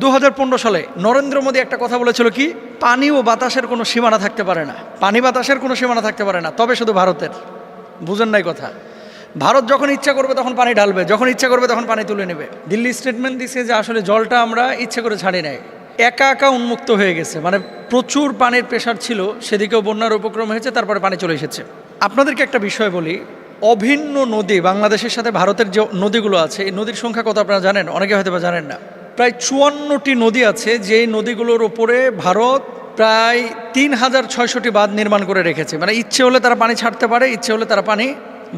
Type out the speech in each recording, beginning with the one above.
দু হাজার পনেরো সালে নরেন্দ্র মোদী একটা কথা বলেছিল কি, পানি ও বাতাসের কোনো সীমানা থাকতে পারে না। পানি বাতাসের কোনো সীমানা থাকতে পারে না, তবে শুধু ভারতের। বুঝেন নাই কথা। ভারত যখন ইচ্ছা করবে তখন পানি ঢালবে, যখন ইচ্ছা করবে তখন পানি তুলে নেবে। দিল্লি স্টেটমেন্ট দিচ্ছে যে আসলে জলটা আমরা ইচ্ছে করে ছাড়ি নাই। একা একা উন্মুক্ত হয়ে গেছে মানে প্রচুর পানির প্রেশার ছিল, সেদিকেও বন্যার উপক্রম হয়েছে, তারপরে পানি চলে এসেছে। আপনাদেরকে একটা বিষয় বলি, অভিন্ন নদী, বাংলাদেশের সাথে ভারতের যে নদীগুলো আছে, এই নদীর সংখ্যা কত আপনারা জানেন? অনেকে হয়তো বা জানেন না। প্রায় চুয়ান্নটি নদী আছে, যেই নদীগুলোর ওপরে ভারত প্রায় তিন হাজার ছয়শটি বাঁধ নির্মাণ করে রেখেছে। মানে ইচ্ছে হলে তারা পানি ছাড়তে পারে, ইচ্ছে হলে তারা পানি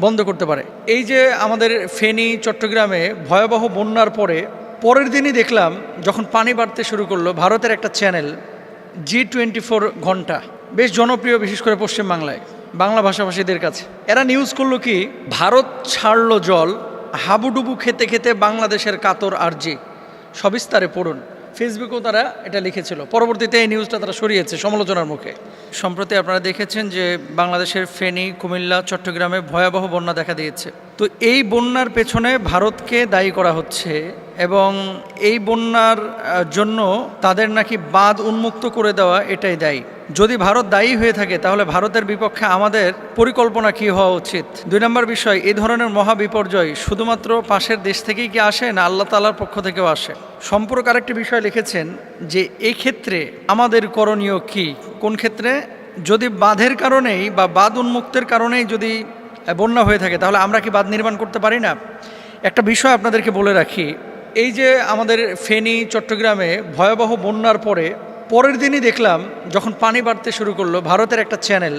বন্ধ করতে পারে। এই যে আমাদের ফেনী, চট্টগ্রামে ভয়াবহ বন্যার পরে, পরের দিনই দেখলাম যখন পানি বাড়তে শুরু করল, ভারতের একটা চ্যানেল, জি টোয়েন্টি ফোর ঘণ্টা, বেশ জনপ্রিয় বিশেষ করে পশ্চিমবাংলায়, বাংলা ভাষাভাষীদের কাছে। এরা নিউজ করল কি, ভারত ছাড়লো জল, হাবুডুবু খেতে খেতে বাংলাদেশের কাতর আরজি। সবিস্তারে পড়ুন। ফেসবুকেও তারা এটা লিখেছিল। পরবর্তীতে এই নিউজটা তারা সরিয়েছে সমালোচনার মুখে। সম্প্রতি আপনারা দেখেছেন যে বাংলাদেশের ফেনী, কুমিল্লা, চট্টগ্রামে ভয়াবহ বন্যা দেখা দিয়েছে। তো এই বন্যার পেছনে ভারতকে দায়ী করা হচ্ছে এবং এই বন্যার জন্য তাদের নাকি বাঁধ উন্মুক্ত করে দেওয়া এটাই দায়ী। যদি ভারত দায়ী হয়ে থাকে, তাহলে ভারতের বিপক্ষে আমাদের পরিকল্পনা কি হওয়া উচিত? দুই নম্বর বিষয়, এই ধরনের মহা বিপর্যয় শুধুমাত্র পাশের দেশ থেকেই কি আসে না আল্লাহ তালার পক্ষ থেকেও আসে? সম্পর্ক আরেকটি বিষয় লিখেছেন যে এই ক্ষেত্রে আমাদের করণীয় কি? কোন ক্ষেত্রে? যদি বাঁধের কারণেই বা বাঁধ উন্মুক্তের কারণেই যদি বন্যা হয়ে থাকে, তাহলে আমরা কি বাঁধ নির্মাণ করতে পারি না? একটা বিষয় আপনাদেরকে বলে রাখি, এই যে আমাদের ফেনী, চট্টগ্রামে ভয়াবহ বন্যার পরে, পরের দিনই দেখলাম, যখন পানি বাড়তে শুরু করল, ভারতের একটা চ্যানেল,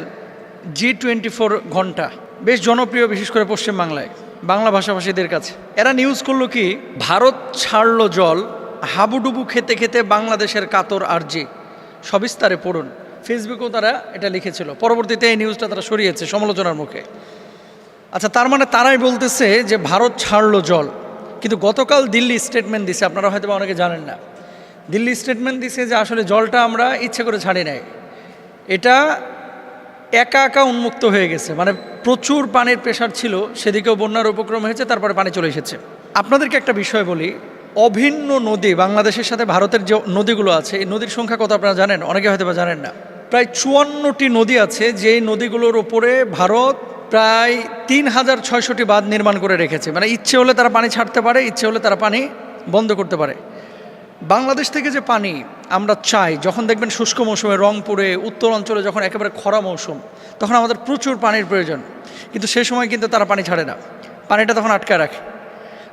জি টোয়েন্টি ফোর ঘণ্টা, বেশ জনপ্রিয় বিশেষ করে পশ্চিমবাংলায়, বাংলা ভাষাভাষীদের কাছে। এরা নিউজ করল কি, ভারত ছাড়লো জল, হাবুডুবু খেতে খেতে বাংলাদেশের কাতর আরজি, সবিস্তারে পড়ুন। ফেসবুকেও তারা এটা লিখেছিল। পরবর্তীতে এই নিউজটা তারা সরিয়েছে, সমালোচনার মুখে। আচ্ছা তার মানে তারাই বলতেছে যে ভারত ছাড়লো জল। কিন্তু গতকাল দিল্লি স্টেটমেন্ট দিছে, আপনারা হয়তো অনেকে জানেন না। দিল্লি স্টেটমেন্ট দিছে যে আসলে জলটা আমরা ইচ্ছে করে ছাড়ি নাই। এটা একা একা উন্মুক্ত হয়ে গেছে। মানে প্রচুর পানির প্রেশার ছিল, সেদিকেও বন্যার উপক্রম হয়েছে, তারপরে পানি চলে এসেছে। আপনাদেরকে একটা বিষয় বলি, অভিন্ন নদী, বাংলাদেশের সাথে ভারতের যে নদীগুলো আছে, এই নদীর সংখ্যা কত আপনারা জানেন? অনেকে হয়তো জানেন না। প্রায় চুয়ান্নটি নদী আছে, যেই নদীগুলোর ওপরে ভারত প্রায় তিন হাজার ছয়শটি বাঁধ নির্মাণ করে রেখেছে। মানে ইচ্ছে হলে তারা পানি ছাড়তে পারে, ইচ্ছে হলে তারা পানি বন্ধ করতে পারে। বাংলাদেশ থেকে যে পানি আমরা চাই, যখন দেখবেন শুষ্ক মৌসুমে রংপুরে, উত্তর অঞ্চলে যখন একেবারে খরা মৌসুম, তখন আমাদের প্রচুর পানির প্রয়োজন। কিন্তু সে সময় কিন্তু তারা পানি ছাড়ে না। পানিটা তখন আটকায় রাখে।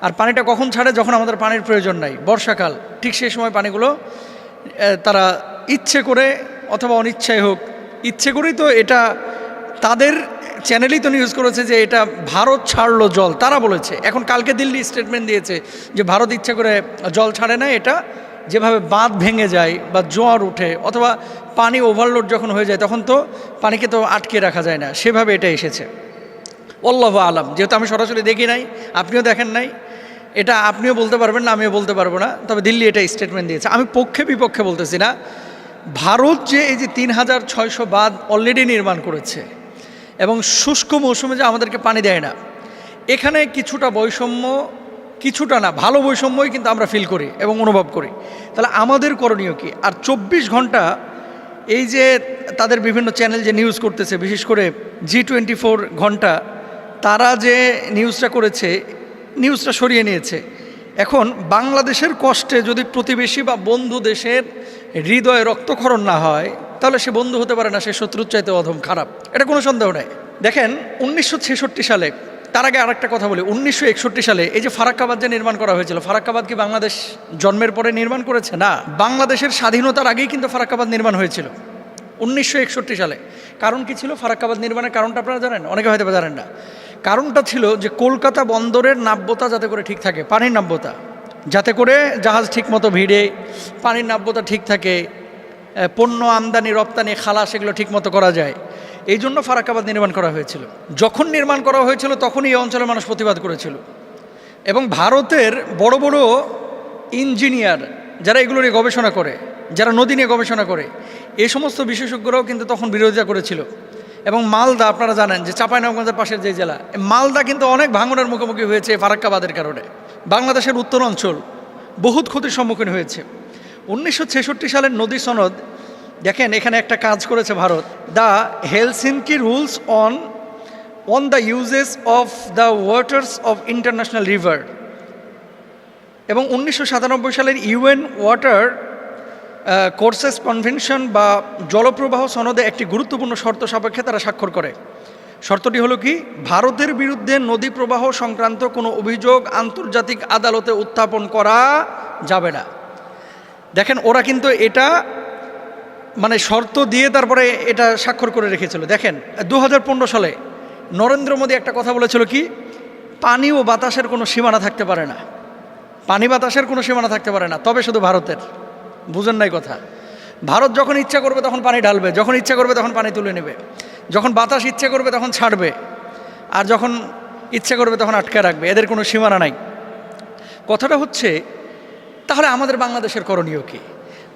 আর পানিটা কখন ছাড়ে? যখন আমাদের পানির প্রয়োজন নাই। বর্ষাকাল, ঠিক সেই সময় পানিগুলো তারা ইচ্ছে করে অথবা অনিচ্ছায় হোক, ইচ্ছে করেই তো এটা তাদের চ্যানেলই তো নিউজ করেছে যে এটা ভারত ছাড়লো জল। তারা বলেছে, এখন কালকে দিল্লি স্টেটমেন্ট দিয়েছে যে ভারত ইচ্ছে করে জল ছাড়ে না, এটা যেভাবে বাঁধ ভেঙে যায় বা জোয়ার উঠে অথবা পানি ওভারলোড যখন হয়ে যায়, তখন তো পানিকে তো আটকে রাখা যায় না। সেভাবে এটা এসেছে। অল্লাহ আলাম। যেহেতু আমি সরাসরি দেখি নাই, আপনিও দেখেন নাই, এটা আপনিও বলতে পারবেন না, আমিও বলতে পারব না। তবে দিল্লি এটা স্টেটমেন্ট দিয়েছে। আমি পক্ষে বিপক্ষে বলতেছি না, ভারত যে এই যে তিন হাজার ছয়শো বাঁধ অলরেডি নির্মাণ করেছে এবং শুষ্ক মৌসুমে যে আমাদেরকে পানি দেয় না। এখানে কিছুটা বৈষম্য, কিছুটা না, ভালো বৈষম্যই কিন্তু আমরা ফিল করি এবং অনুভব করি। তাহলে আমাদের করণীয় কি? আর চব্বিশ ঘণ্টা এই যে তাদের বিভিন্ন চ্যানেল যে নিউজ করতেছে, বিশেষ করে জি টোয়েন্টি ফোর ঘণ্টা, তারা যে নিউজটা করেছে নিউজটা সরিয়ে নিয়েছে। এখন বাংলাদেশের কষ্টে যদি প্রতিবেশী বা বন্ধু দেশের হৃদয়ে রক্তক্ষরণ না হয় তাহলে সে বন্ধু হতে পারে না, সে শত্রুর চাইতে অধম খারাপ। এটা কোনো সন্দেহ নেই। দেখেন, উনিশশো ছেষট্টি সালে, তার আগে আরেকটা কথা বলি, উনিশশো একষট্টি সালে এই যে ফারাক্কাবাদ যে নির্মাণ করা হয়েছিল, ফারাক্কাবাদ কি বাংলাদেশ জন্মের পরে নির্মাণ করেছে? না। বাংলাদেশের স্বাধীনতার আগেই কিন্তু ফারাক্কাবাদ নির্মাণ হয়েছিল, উনিশশো একষট্টি সালে। কারণ কি ছিল? ফারাক্কাবাদ নির্মাণের কারণটা আপনারা জানেন? অনেকে হয়তো জানেন না। কারণটা ছিল যে কলকাতা বন্দরের নাব্যতা যাতে করে ঠিক থাকে, পানির নাব্যতা। যাতে করে জাহাজ ঠিক মতো ভিড়ে, পানির নাব্যতা ঠিক থাকে পণ্য আমদানি, রপ্তানি, খালাস এগুলো ঠিক মতো করা যায়। এই জন্য ফারাক্কাবাদ নির্মাণ করা হয়েছিল। যখন নির্মাণ করা হয়েছিল, তখনই এই অঞ্চলের মানুষ প্রতিবাদ করেছিল। এবং ভারতের বড় বড় ইঞ্জিনিয়ার যারা এগুলো নিয়ে গবেষণা করে, যারা নদী নিয়ে গবেষণা করে এই সমস্ত বিশেষজ্ঞরাও কিন্তু তখন বিরোধিতা করেছিল। এবং মালদা, আপনারা জানেন যে চাঁপাইনবাবগঞ্জের পাশের যে জেলা মালদা কিন্তু অনেক ভাঙনের মুখোমুখি হয়েছে ফারাক্কাবাদের কারণে। বাংলাদেশের উত্তর অঞ্চল বহুত ক্ষতির সম্মুখীন হয়েছে। উনিশশো ছেষট্টি সালের নদী সনদ, দেখেন এখানে একটা কাজ করেছে Bharat. The Helsinki rules on on the uses of the waters of international river. এবং উনিশশো সাতানব্বই সালের ইউএন ওয়াটার কোর্সেস কনভেনশন বা জলপ্রবাহ সনদে একটি গুরুত্বপূর্ণ শর্ত সাপেক্ষে তারা স্বাক্ষর করে। শর্তটি হলো কি? ভারতের বিরুদ্ধে নদী প্রবাহ সংক্রান্ত কোনো অভিযোগ আন্তর্জাতিক আদালতে উত্থাপন করা যাবে না। দেখেন, ওরা কিন্তু এটা মানে শর্ত দিয়ে তারপরে এটা স্বাক্ষর করে রেখেছিল। দেখেন দু হাজার পনেরো সালে নরেন্দ্র মোদী একটা কথা বলেছিল কি, পানি ও বাতাসের কোনো সীমানা থাকতে পারে না। পানি বাতাসের কোনো সীমানা থাকতে পারে না, তবে শুধু ভারতের। বুঝেন নাই কথা। ভারত যখন ইচ্ছা করবে তখন পানি ঢালবে, যখন ইচ্ছা করবে তখন পানি তুলে নেবে, যখন বাতাস ইচ্ছে করবে তখন ছাড়বে, আর যখন ইচ্ছে করবে তখন আটকে রাখবে, এদের কোনো সীমানা নাই। কথাটা হচ্ছে তাহলে আমাদের বাংলাদেশের করণীয় কী?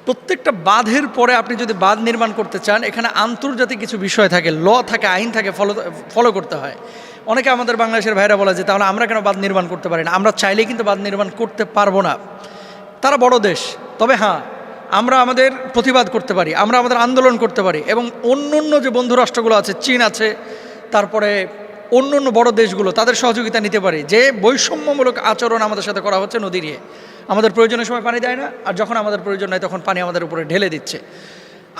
প্রত্যেকটা বাঁধের পরে আপনি যদি বাঁধ নির্মাণ করতে চান, এখানে আন্তর্জাতিক কিছু বিষয় থাকে, ল থাকে, আইন থাকে, ফলো ফলো করতে হয়। অনেকে আমাদের বাংলাদেশের ভাইরা বলে যে, তাহলে আমরা কেন বাঁধ নির্মাণ করতে পারি না? আমরা চাইলে কিন্তু বাঁধ নির্মাণ করতে পারব না। তারা বড় দেশ। তবে হ্যাঁ আমরা আমাদের প্রতিবাদ করতে পারি, আমরা আমাদের আন্দোলন করতে পারি এবং অন্য অন্য যে বন্ধু রাষ্ট্রগুলো আছে, চীন আছে, তারপরে অন্য অন্য বড় দেশগুলো, তাদের সহযোগিতা নিতে পারি। যে বৈষম্যমূলক আচরণ আমাদের সাথে করা হচ্ছে নদী নিয়ে। আমাদের প্রয়োজনের সময় পানি দেয় না, আর যখন আমাদের প্রয়োজন হয় তখন পানি আমাদের উপরে ঢেলে দিচ্ছে।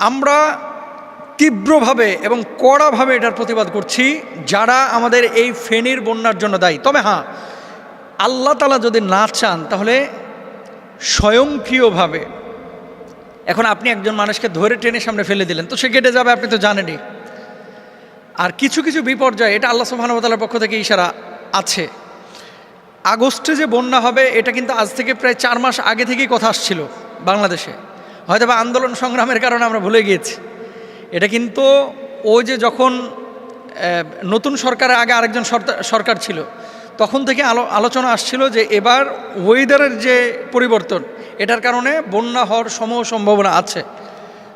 আমরা তীব্রভাবে এবং কড়াভাবে এটার প্রতিবাদ করছি, যারা আমাদের এই ফেনীর বন্যার জন্য দায়ী। তবে হ্যাঁ আল্লাহ তালা যদি না চান, তাহলে স্বয়ংক্রিয়ভাবে, এখন আপনি একজন মানুষকে ধরে ট্রেনের সামনে ফেলে দিলেন, তো সে কেটে যাবে, আপনি তো জানেনই। আর কিছু কিছু বিপর্যয়, এটা আল্লাহ সুবাহানুতালার পক্ষ থেকে ইশারা আছে। আগস্টে যে বন্যা হবে, এটা কিন্তু আজ থেকে প্রায় চার মাস আগে থেকেই কথা আসছিল বাংলাদেশে। হয়তো বা আন্দোলন সংগ্রামের কারণে আমরা ভুলে গিয়েছি। এটা কিন্তু ও যে যখন নতুন সরকারের আগে আরেকজন সরকার ছিল, তখন থেকে আলো, আলোচনা আসছিল যে এবার ওয়েদারের যে পরিবর্তন, এটার কারণে বন্যা হওয়ার সমূহ সম্ভাবনা আছে।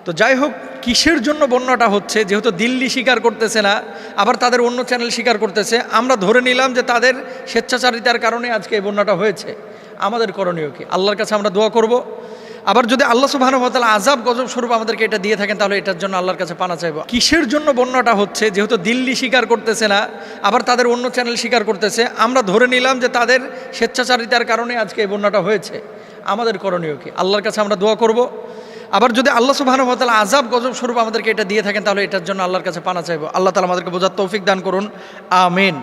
তো যাই হোক কিসের জন্য বন্যাটা হচ্ছে? যেহেতু দিল্লি স্বীকার করতেছে না, আবার তাদের অন্য চ্যানেল স্বীকার করতেছে। আমরা ধরে নিলাম যে তাদের স্বেচ্ছাচারিতার কারণে আজকে এই বন্যাটা হয়েছে। আমাদের করণীয় কি? আল্লাহর কাছে আমরা দোয়া করব। আবার যদি আল্লাহ সুবাহানুভাতাল আজাব গজব স্বরূপ আমাদেরকে এটা দিয়ে থাকেন, তাহলে এটার জন্য আল্লাহর কাছে পানা চাইব। কিসের জন্য বন্যাটা হচ্ছে? যেহেতু দিল্লি স্বীকার করতেছে না, আবার তাদের অন্য চ্যানেল স্বীকার করতেছে, আমরা ধরে নিলাম যে তাদের স্বেচ্ছাচারিতার কারণে আজকে এই বন্যাটা হয়েছে। আমাদের করণীয় কি? আল্লাহর কাছে আমরা দোয়া করব। আবার যদি আল্লাহ সুবাহানুভাতাল আজাব গজব স্বরূপ আমাদেরকে এটা দিয়ে থাকেন, তাহলে এটার জন্য আল্লাহর কাছে পানা চাইব। আল্লাহ তালা আমাদেরকে বোঝার তৌফিক দান করুন। আমিন।